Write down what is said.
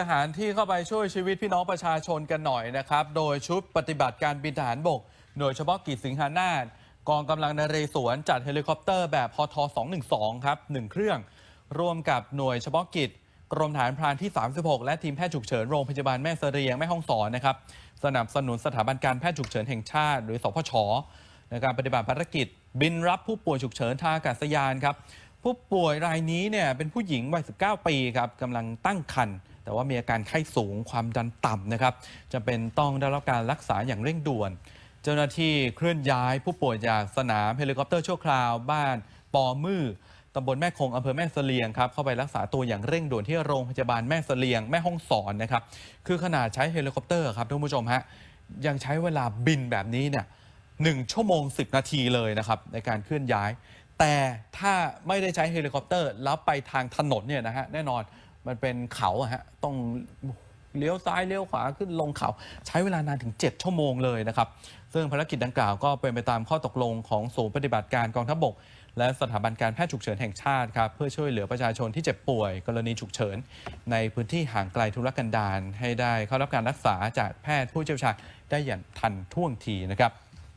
ทหารที่เข้าไปช่วยชีวิตพี่น้องประชาชนกันหน่อยนะครับ โดยชุดปฏิบัติการบินทหารบก หน่วยเฉพาะกิจสิงหานาถกองกำลังนเรศวรจัดเฮลิคอปเตอร์แบบพท212 ครับ 1 เครื่อง ร่วมกับหน่วยเฉพาะกิจ กรมฐานพรานที่ 36 และทีมแพทย์ฉุกเฉินโรงพยาบาลแม่เสรียงแม่ห้องสอนนะครับสนับสนุนสถาบันการแพทย์ฉุกเฉินแห่งชาติ หรือสพชในการปฏิบัติภารกิจ บินรับผู้ป่วยฉุกเฉินทางอากาศยานครับ ผู้ป่วยรายนี้เนี่ยเป็นผู้หญิงวัย 19 ปีครับกำลังตั้งครรภ์แต่ว่ามีอาการไข้สูงความดันต่ำนะครับจะเป็นต้องได้รับการรักษาอย่างเร่งด่วน เจ้าหน้าที่เคลื่อนย้ายผู้ป่วยจากสนามเฮลิคอปเตอร์ชั่วคราว บ้านปอมือตำบลแม่คงอำเภอแม่เสลียงครับเข้าไปรักษาตัวอย่างเร่งด่วนที่โรงพยาบาลแม่เสลียง แม่ห้องสอนนะครับคือขนาดใช้เฮลิคอปเตอร์ครับท่านผู้ชมฮะยังใช้เวลาบินแบบนี้เนี่ยหนึ่งชั่วโมง 10 นาทีเลยนะครับในการเคลื่อนย้าย แต่ถ้าไม่ได้ใช้เฮลิคอปเตอร์ แล้วไปทางถนนเนี่ยนะฮะแน่นอนมันเป็นเขาอะฮะต้องเลี้ยวซ้ายเลี้ยวขวาขึ้นลงเขา ใช้เวลานานถึง 7 ชั่วโมงเลยนะครับ ซึ่งภารกิจดังกล่าวก็เป็นไปตามข้อตกลงของศูนย์ปฏิบัติการกองทัพบก และสถาบันการแพทย์ฉุกเฉินแห่งชาติครับเพื่อช่วยเหลือประชาชนที่เจ็บป่วย กรณีฉุกเฉิน ในพื้นที่ห่างไกลทุรกันดารให้ได้เข้ารับการรักษาจากแพทย์ผู้เชี่ยวชาญได้อย่างทันท่วงทีนะครับ